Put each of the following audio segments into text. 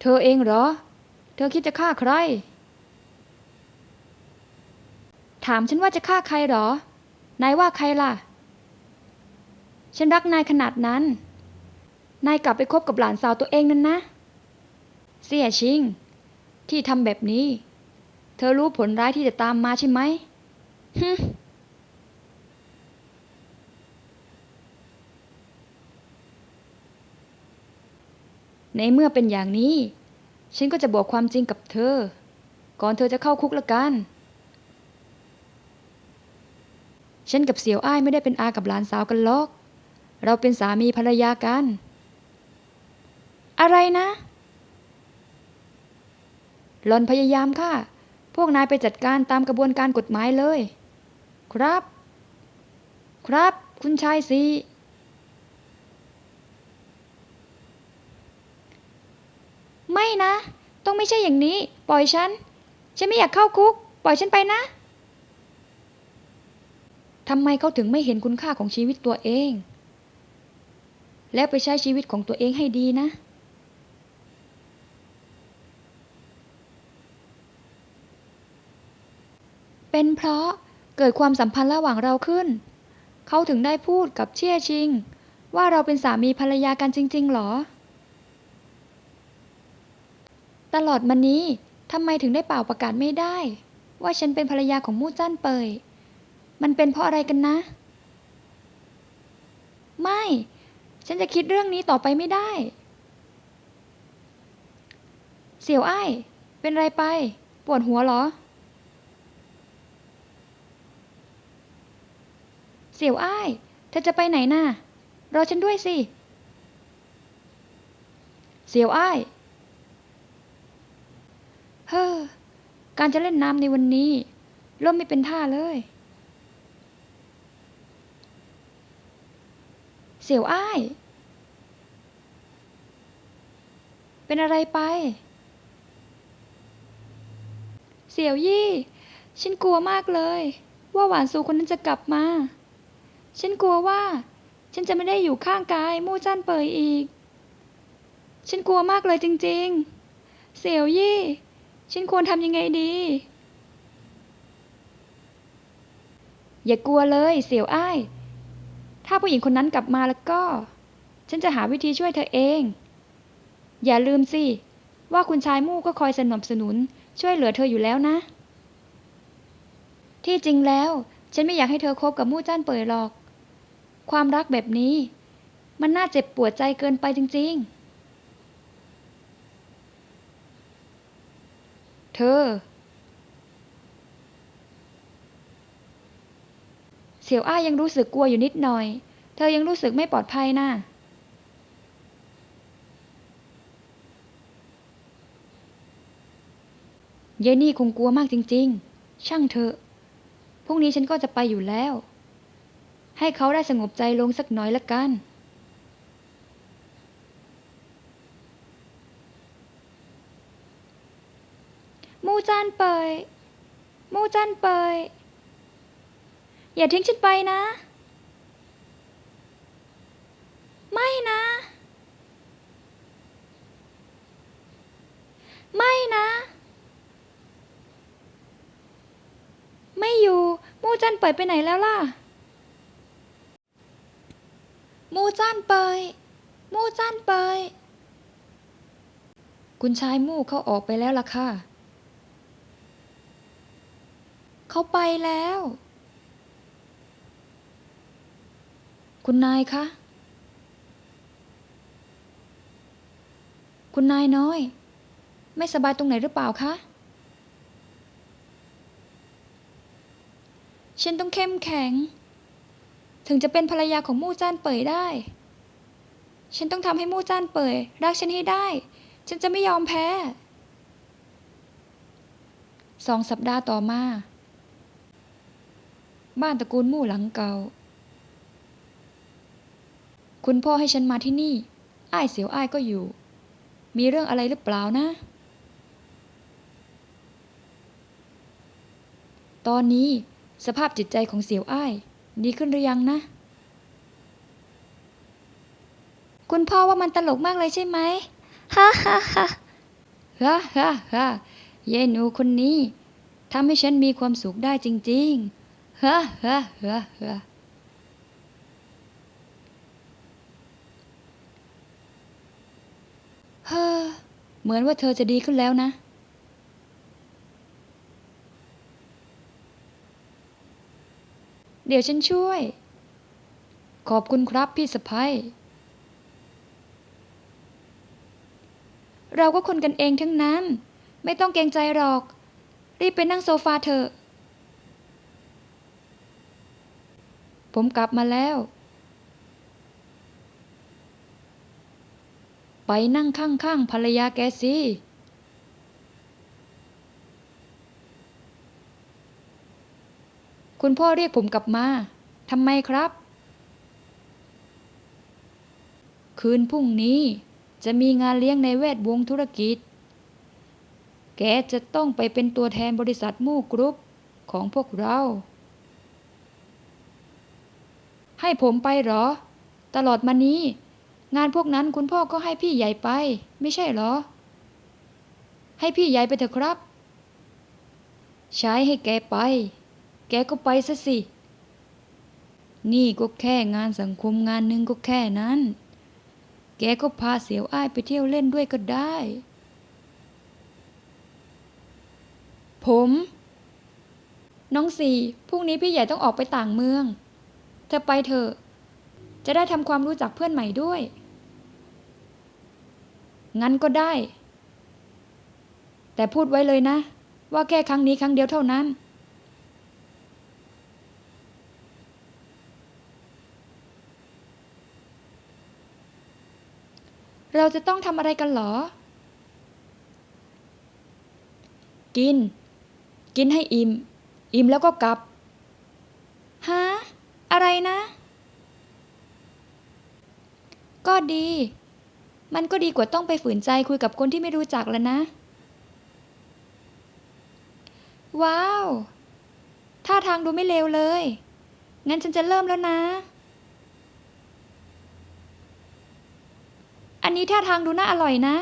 เธอเองเหรอ เธอคิดจะฆ่าใคร ถามฉันว่าจะฆ่าใครเหรอ นายว่าใครล่ะ ฉันรักนายขนาดนั้น นายกลับไปคบกับหลานสาวตัวเองนั่นนะ เสียชิง ที่ทำแบบนี้ เธอรู้ผลร้ายที่จะตามมาใช่ไหมฮึ ในเมื่อเป็นอย่างนี้ ฉันก็จะบอกความจริงกับเธอ ก่อนเธอจะเข้าคุกละกัน ฉันกับเสี่ยวอ้ายไม่ได้เป็นอากับหลานสาวกันหรอก เราเป็นสามีภรรยากัน อะไรนะหลอนพยายามค่ะ พวกนายไปจัดการตามกระบวนการกฎหมายเลย ครับ ครับ คุณชายสี ไม่นะ ต้องไม่ใช่อย่างนี้ ปล่อยฉัน ฉันไม่อยากเข้าคุก ปล่อยฉันไปนะทำไมเขาถึงไม่เห็นคุณค่าของชีวิตตัวเอง แล้วไปใช้ชีวิตของตัวเองให้ดีนะ เป็นเพราะเกิดความสัมพันธ์ระหว่างเราขึ้น เขาถึงได้พูดกับเชี่ยชิง ว่าเราเป็นสามีภรรยากันจริง ๆ หรอ ตลอดมานี้ทำไมถึงได้เป่าประกาศไม่ได้ ว่าฉันเป็นภรรยาของมู่จ้านเปย มันเป็นเพราะอะไรกันนะ ไม่ ฉันจะคิดเรื่องนี้ต่อไปไม่ได้ เสี่ยวอ้าย เป็นไรไป ปวดหัวเหรอ เสี่ยวอ้าย เธอจะไปไหนน่ะรอฉันด้วยสิ เสี่ยวอ้าย เฮ้อการจะเล่นน้ำในวันนี้ล่มไม่เป็นท่าเลย เสี่ยวอ้าย เป็นอะไรไป เสี่ยวยี่ ฉันกลัวมากเลย ว่าหวานซูคนนั้นจะกลับมา ฉันกลัวว่า ฉันจะไม่ได้อยู่ข้างกายมู่จ้านเปยอีก ฉันกลัวมากเลยจริง ๆ เสี่ยวยี่ ฉันควรทำยังไงดี อย่ากลัวเลยเสี่ยวอ้าย ถ้าผู้หญิงคนนั้นกลับมาแล้วก็ ฉันจะหาวิธีช่วยเธอเอง อย่าลืมสิ ว่าคุณชายมู่ก็คอยสนับสนุน ช่วยเหลือเธออยู่แล้วนะ ที่จริงแล้ว ฉันไม่อยากให้เธอคบกับมู่จ้านเปยหรอก ความรักแบบนี้ มันน่าเจ็บปวดใจเกินไปจริง ๆ เธอ เสี่ยวอ้ายยังรู้สึกกลัวอยู่นิดหน่อย เธอยังรู้สึกไม่ปลอดภัยนะ่ะเยนี่คงกลัวมากจริง ๆ ช่างเถอะ พรุ่งนี้ฉันก็จะไปอยู่แล้ว ให้เขาได้สงบใจลงสักหน่อยละกัน มู จานเปยมูจานเปยอย่าทิ้งฉันไปนะ ไม่นะ ไม่นะ ไม่อยู่มูจันเปยไปไหนแล้วล่ะมูจันเปยมูจันเปยคุณชายมู่เขาออกไปแล้วล่ะค่ะ เขาไปแล้ว คุณนายคะ คุณนายน้อย ไม่สบายตรงไหนหรือเปล่าคะ ฉันต้องเข้มแข็ง ถึงจะเป็นภรรยาของมู่จ้านเปยได้ ฉันต้องทำให้มู่จ้านเปยรักฉันให้ได้ ฉันจะไม่ยอมแพ้สองสัปดาห์ต่อมา บ้านตระกูลมู่หลังเก่า คุณพ่อให้ฉันมาที่นี่ อ้ายเสียวอ้ายก็อยู่ มีเรื่องอะไรหรือเปล่านะ ตอนนี้สภาพจิตใจของเสียวอ้าย ดีขึ้นหรือยังนะ คุณพ่อว่ามันตลกมากเลยใช่ไหมฮ่าฮ่าฮ่าฮ่าฮ่าฮ่าเยายหนูคนนี้ทำให้ฉันมีความสุขได้จริง ๆ ฮ่าฮ่าฮ่าฮ่าเฮ้อเหมือนว่าเธอจะดีขึ้นแล้วนะ เดี๋ยวฉันช่วย ขอบคุณครับพี่สะพ้ยเราก็คนกันเองทั้งนั้น ไม่ต้องเกรงใจหรอก รีบไปนั่งโซฟาเถอะ ผมกลับมาแล้ว ไปนั่งข้างๆภรรยาแกสิ คุณพ่อเรียกผมกลับมา ทำไมครับ คืนพรุ่งนี้จะมีงานเลี้ยงในแวดวงธุรกิจ แกจะต้องไปเป็นตัวแทนบริษัทมู่กรุ๊ปของพวกเรา ให้ผมไปหรอ ตลอดมานี้ งานพวกนั้นคุณพ่อก็ให้พี่ใหญ่ไป ไม่ใช่เหรอ ให้พี่ใหญ่ไปเถอะครับ ใช้ให้แกไป แกก็ไปซะสิ นี่ก็แค่งานสังคมงานหนึ่งก็แค่นั้น แกก็พาเสียวอ้ายไปเที่ยวเล่นด้วยก็ได้ ผม น้องสี่พรุ่งนี้พี่ใหญ่ต้องออกไปต่างเมือง เธอไปเถอะ จะได้ทำความรู้จักเพื่อนใหม่ด้วย งั้นก็ได้ แต่พูดไว้เลยนะ ว่าแค่ครั้งนี้ครั้งเดียวเท่านั้น เราจะต้องทำอะไรกันเหรอ กิน กินให้อิ่ม อิ่มแล้วก็กลับฮะ อะไรนะ ก็ดี มันก็ดีกว่าต้องไปฝืนใจคุยกับคนที่ไม่รู้จักแล้วนะ ว้าว ท่าทางดูไม่เลวเลย งั้นฉันจะเริ่มแล้วนะ อันนี้ท่าทางดูน่าอร่อยนะ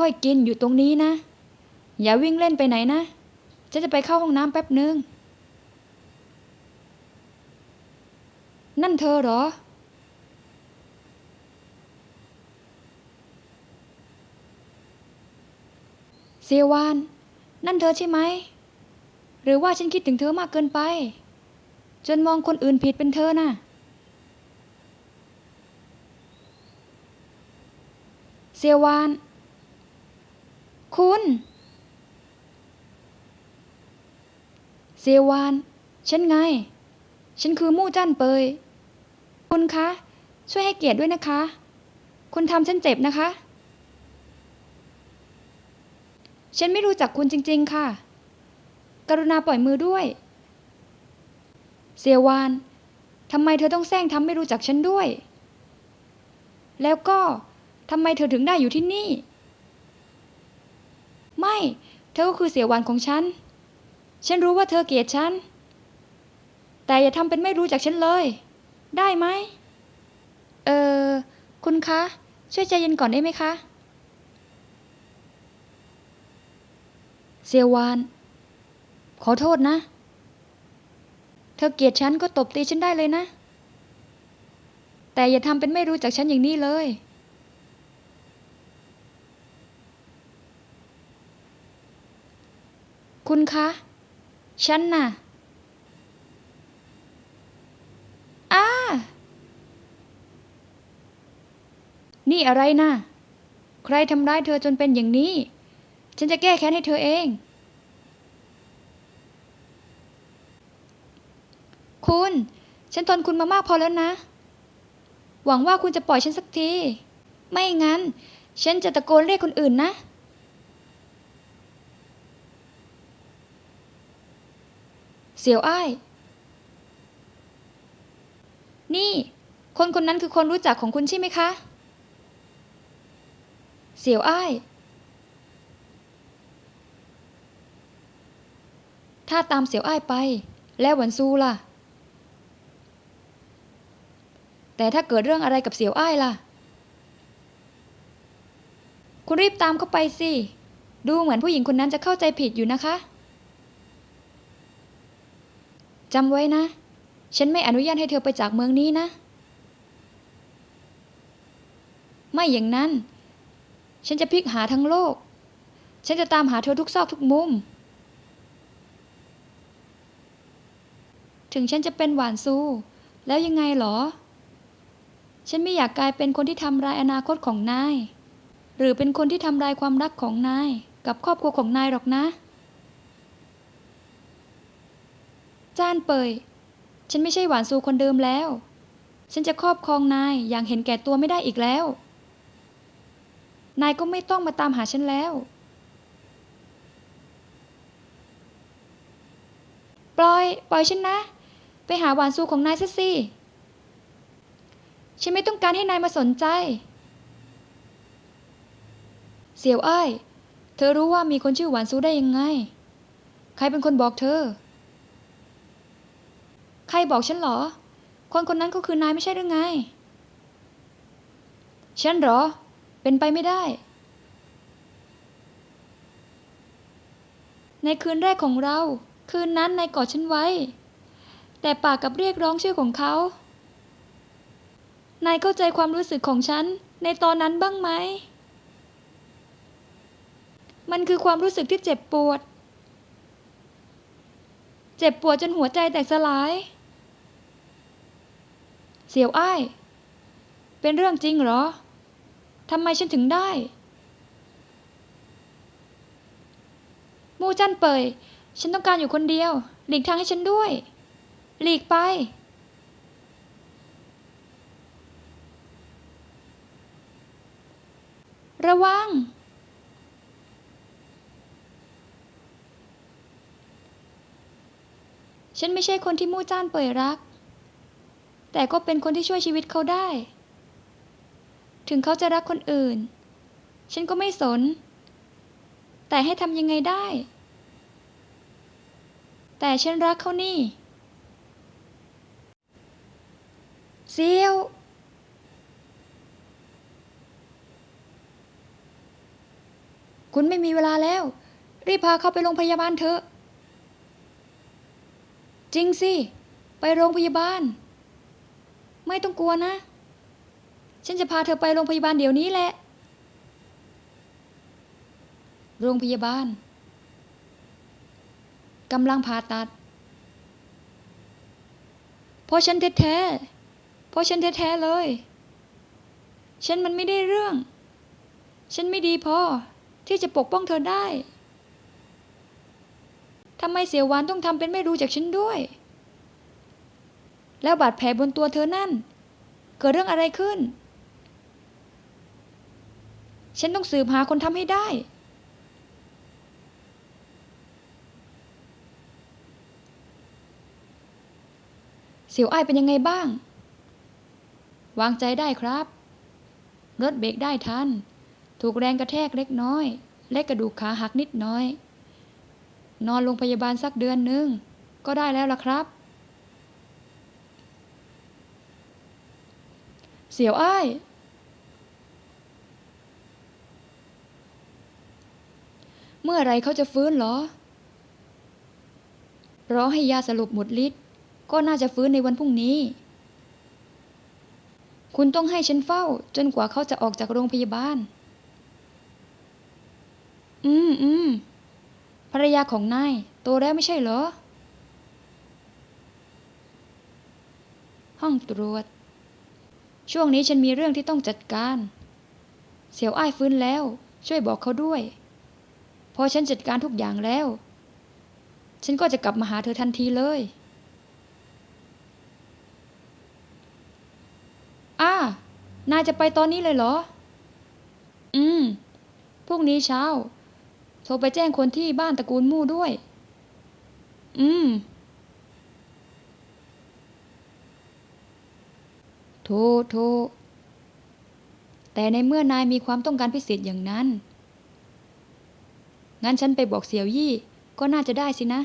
ค่อยๆกินอยู่ตรงนี้นะ อย่าวิ่งเล่นไปไหนนะฉันจะไปเข้าห้องน้ำแป๊บหนึ่งนั่นเธอเหรอ เซวาน นั่นเธอใช่ไหม หรือว่าฉันคิดถึงเธอมากเกินไป จนมองคนอื่นผิดเป็นเธอน่ะเซวาน คุณ เซวาน ฉันไง ฉันคือมู่จั้นเปย คุณคะ ช่วยให้เกียรติด้วยนะคะ คุณทำฉันเจ็บนะคะ ฉันไม่รู้จักคุณจริง ๆ ค่ะ กรุณาปล่อยมือด้วยเสียวานทำไมเธอต้องแซงทำไม่รู้จักฉันด้วย แล้วก็ทำไมเธอถึงได้อยู่ที่นี่ เธอก็คือเสียวานของฉัน ฉันรู้ว่าเธอเกลียดฉัน แต่อย่าทำเป็นไม่รู้จักฉันเลย ได้ไหม เออ คุณคะ ช่วยใจเย็นก่อนได้ไหมคะเซียววาน ขอโทษนะ เธอเกลียดฉันก็ตบตีฉันได้เลยนะ แต่อย่าทำเป็นไม่รู้จักฉันอย่างนี้เลย คุณคะ ฉันน่ะอ้านี่อะไรนะใครทำร้ายเธอจนเป็นอย่างนี้ ฉันจะแก้แค้นให้เธอเอง คุณ ฉันทนคุณมามากพอแล้วนะ หวังว่าคุณจะปล่อยฉันสักที ไม่งั้น ฉันจะตะโกนเรียกคนอื่นนะ สี่ยวอ้าย นี่ คนคนนั้นคือคนรู้จักของคุณใช่ไหมคะ เสี่ยวอ้าย ถ้าตามเสี่ยวอ้ายไป แล้วหวันซูล่ะ แต่ถ้าเกิดเรื่องอะไรกับเสี่ยวอ้ายล่ะ คุณรีบตามเข้าไปสิ ดูเหมือนผู้หญิงคนนั้นจะเข้าใจผิดอยู่นะคะ จำไว้นะ ฉันไม่อนุญาตให้เธอไปจากเมืองนี้นะ ไม่อย่างนั้น ฉันจะพลิกหาทั้งโลก ฉันจะตามหาเธอทุกซอกทุกมุม ถึงฉันจะเป็นหวานซู แล้วยังไงหรอ ฉันไม่อยากกลายเป็นคนที่ทำร้ายอนาคตของนาย หรือเป็นคนที่ทำลายความรักของนาย กับครอบครัวของนายหรอกนะ จ้านเปย ฉันไม่ใช่หวานซูคนเดิมแล้ว ฉันจะครอบครองนายอย่างเห็นแก่ตัวไม่ได้อีกแล้ว นายก็ไม่ต้องมาตามหาฉันแล้ว ปล่อย ปล่อยฉันนะ ไปหาหวานซูของนายซะสิ ฉันไม่ต้องการให้นายมาสนใจ เสี่ยวอ้าย เธอรู้ว่ามีคนชื่อหวานซูได้ยังไง ใครเป็นคนบอกเธอ ใครบอกฉันเหรอ คนคนนั้นก็คือนายไม่ใช่หรือไง ฉันเหรอ เป็นไปไม่ได้ ในคืนแรกของเรา คืนนั้นนายกอดฉันไว้ แต่ปากกับเรียกร้องชื่อของเขา นายเข้าใจความรู้สึกของฉัน ในตอนนั้นบ้างไหม มันคือความรู้สึกที่เจ็บปวดเจ็บปวดจนหัวใจแตกสลาย เสี่ยวอ้าย เป็นเรื่องจริงเหรอ ทำไมฉันถึงได้ มู่จันเปย ฉันต้องการอยู่คนเดียว หลีกทางให้ฉันด้วย หลีกไป ระวังฉันไม่ใช่คนที่มู่จ้านเปยรัก แต่ก็เป็นคนที่ช่วยชีวิตเขาได้ ถึงเขาจะรักคนอื่น ฉันก็ไม่สน แต่ให้ทำยังไงได้ แต่ฉันรักเขานี่เซียวคุณไม่มีเวลาแล้ว รีบพาเขาไปโรงพยาบาลเถอะ จริงสิ ไปโรงพยาบาล ไม่ต้องกลัวนะ ฉันจะพาเธอไปโรงพยาบาลเดี๋ยวนี้แหละ โรงพยาบาลกำลังผ่าตัด เพราะฉันแท้ๆเพราะฉันแท้ๆเลย ฉันมันไม่ได้เรื่อง ฉันไม่ดีพอที่จะปกป้องเธอได้ทำไมเสียวหวานต้องทำเป็นไม่รู้จากฉันด้วย แล้วบาดแผลบนตัวเธอนั่น เกิดเรื่องอะไรขึ้น ฉันต้องสืบหาคนทำให้ได้ เสียวไอ้เป็นยังไงบ้าง วางใจได้ครับ รถเบรกได้ทัน ถูกแรงกระแทกเล็กน้อย และกระดูกขาหักนิดน้อย นอนโรงพยาบาลสักเดือนหนึ่งก็ได้แล้วล่ะครับ เสียวอ้าย เมื่อไรเขาจะฟื้นเหรอ รอให้ยาสลบหมดฤทธิ์ก็น่าจะฟื้นในวันพรุ่งนี้ คุณต้องให้ฉันเฝ้า จนกว่าเขาจะออกจากโรงพยาบาล อืมอืมภรรยาของนายโตแล้วไม่ใช่เหรอ ห้องตรวจ ช่วงนี้ฉันมีเรื่องที่ต้องจัดการ เสี่ยวอ้ายฟื้นแล้ว ช่วยบอกเขาด้วย พอฉันจัดการทุกอย่างแล้ว ฉันก็จะกลับมาหาเธอทันทีเลย อ้านายจะไปตอนนี้เลยเหรอ อืม พรุ่งนี้เช้า โทรไปแจ้งคนที่บ้านตระกูลมู่ด้วย อืม ทูทูแต่ในเมื่อนายมีความต้องการพิเศษอย่างนั้น งั้นฉันไปบอกเสี่ยวยี่ก็น่าจะได้สินะ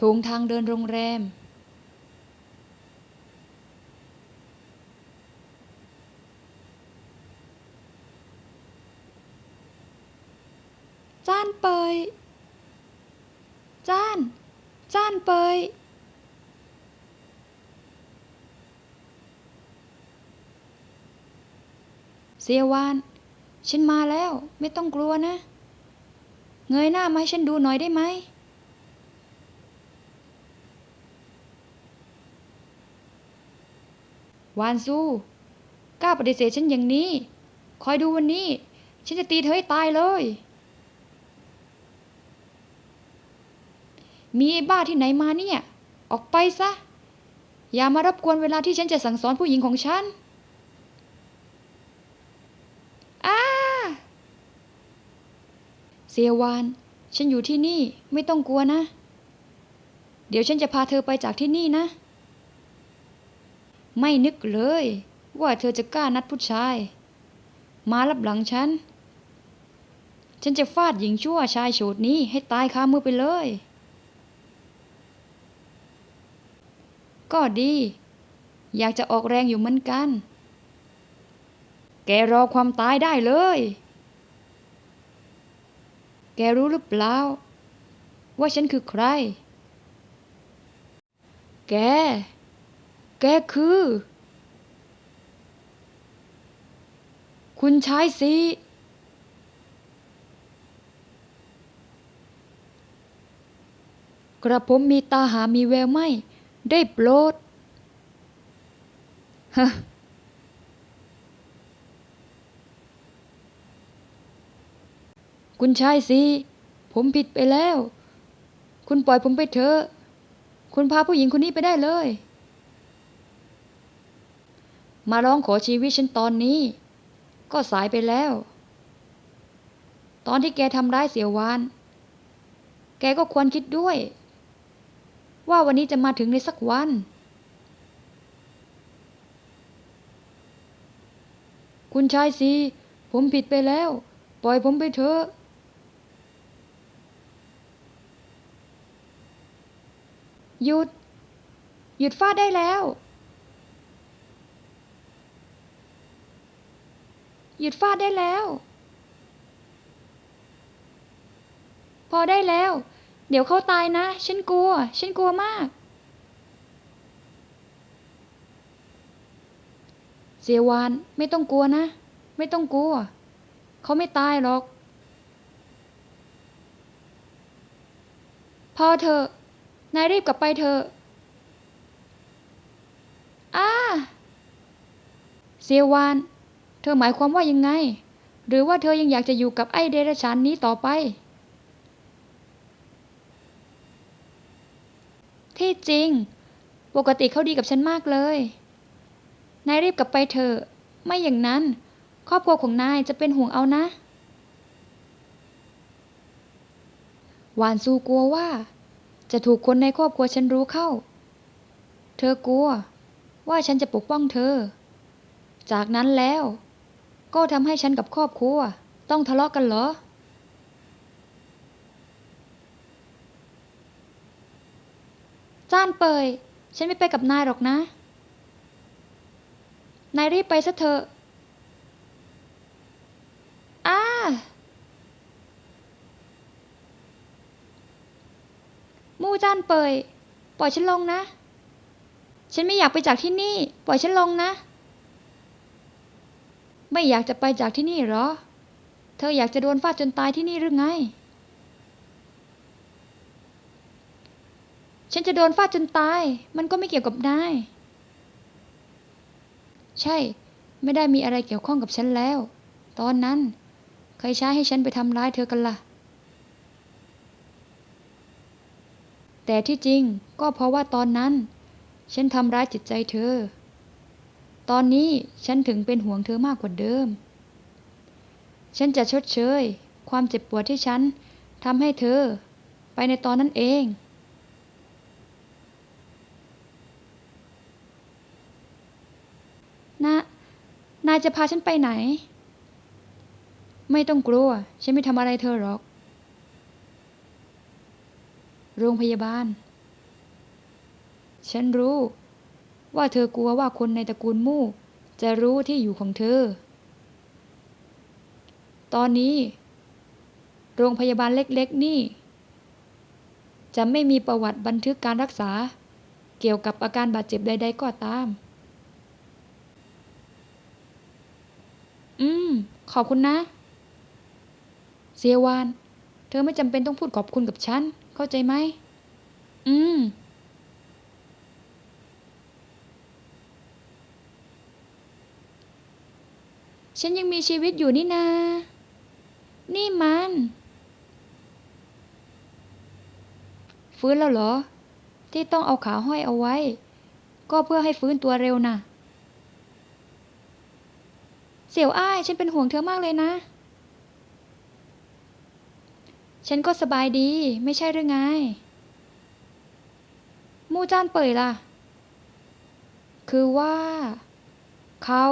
ถุงทางเดินโรงแรม จ้านเปย จ้าน จ้านเปย เสียวาน ฉันมาแล้ว ไม่ต้องกลัวนะ เงยหน้ามาให้ฉันดูหน่อยได้ไหม วานซูกล้าปฏิเสธฉันอย่างนี้ คอยดูวันนี้ ฉันจะตีเธอให้ตายเลย มีไอ้บ้าที่ไหนมาเนี่ย ออกไปซะ อย่ามารบกวนเวลาที่ฉันจะสั่งสอนผู้หญิงของฉันอ้าเสียวาน ฉันอยู่ที่นี่ไม่ต้องกลัวนะ เดี๋ยวฉันจะพาเธอไปจากที่นี่นะ ไม่นึกเลย ว่าเธอจะกล้านัดผู้ชาย มารับหลังฉัน ฉันจะฟาดหญิงชั่วชายโฉดนี้ให้ตายคามือไปเลย ก็ดี อยากจะออกแรงอยู่เหมือนกัน แกรอความตายได้เลย แกรู้หรือเปล่า ว่าฉันคือใคร แก แกคือ คุณชายสีกระผมมีตาหามีแววไหม ได้โปรดฮะคุณชายสิผมผิดไปแล้ว คุณปล่อยผมไปเถอะ คุณพาผู้หญิงคนนี้ไปได้เลย มาร้องขอชีวิตฉันตอนนี้ ก็สายไปแล้ว ตอนที่แกทำร้ายเสียวาน แกก็ควรคิดด้วย ว่าวันนี้จะมาถึงในสักวัน คุณชายสิผมผิดไปแล้ว ปล่อยผมไปเถอะ หยุด หยุดฟาดได้แล้ว หยุดฟาดได้แล้ว พอได้แล้ว เดี๋ยวเขาตายนะ ฉันกลัว ฉันกลัวมาก เสียวานไม่ต้องกลัวนะ ไม่ต้องกลัว เขาไม่ตายหรอก พอเถอนายรีบกลับไปเถอะอ้าเสียวาน เธอหมายความว่ายังไง หรือว่าเธอยังอยากจะอยู่กับไอ้เดรัจฉานนี้ต่อไป ที่จริง ปกติเขาดีกับฉันมากเลย นายรีบกลับไปเถอะ ไม่อย่างนั้น ครอบครัวของนายจะเป็นห่วงเอานะ หวานซูกลัวว่า จะถูกคนในครอบครัวฉันรู้เข้า เธอกลัว ว่าฉันจะปกป้องเธอ จากนั้นแล้ว ก็ทำให้ฉันกับครอบครัว ต้องทะเลาะกันเหรอ จ้านเปย ฉันไม่ไปกับนายหรอกนะ นายรีบไปซะเถอะอ้ามู่จ้านเปย ปล่อยฉันลงนะ ฉันไม่อยากไปจากที่นี่ ปล่อยฉันลงนะ ไม่อยากจะไปจากที่นี่หรอ เธออยากจะโดนฟาดจนตายที่นี่หรือไง ฉันจะโดนฟาดจนตาย มันก็ไม่เกี่ยวกับนาย ใช่ ไม่ได้มีอะไรเกี่ยวข้องกับฉันแล้ว ตอนนั้น ใครใช้ให้ฉันไปทำร้ายเธอกันล่ะ แต่ที่จริงก็เพราะว่าตอนนั้น ฉันทำร้ายจิตใจเธอ ตอนนี้ฉันถึงเป็นห่วงเธอมากกว่าเดิม ฉันจะชดเชย ความเจ็บปวดที่ฉันทำให้เธอ ไปในตอนนั้นเอง นะ นายจะพาฉันไปไหน ไม่ต้องกลัว ฉันไม่ทำอะไรเธอหรอก โรงพยาบาล ฉันรู้ ว่าเธอกลัวว่าคนในตระกูลมู่ จะรู้ที่อยู่ของเธอ ตอนนี้ โรงพยาบาลเล็ก ๆ นี่ จะไม่มีประวัติบันทึกการรักษา เกี่ยวกับอาการบาดเจ็บใด ๆ ก็ตาม อืม ขอบคุณนะเสียวาน เธอไม่จำเป็นต้องพูดขอบคุณกับฉัน เข้าใจไหม อืม ฉันยังมีชีวิตอยู่นี่นา นี่มัน ฟื้นแล้วเหรอ ที่ต้องเอาขาห้อยเอาไว้ ก็เพื่อให้ฟื้นตัวเร็วน่ะ เสี่ยวอ้ายฉันเป็นห่วงเธอมากเลยนะ ฉันก็สบายดีไม่ใช่หรือไง มู่จ้านเป่ยล่ะ คือว่า เขา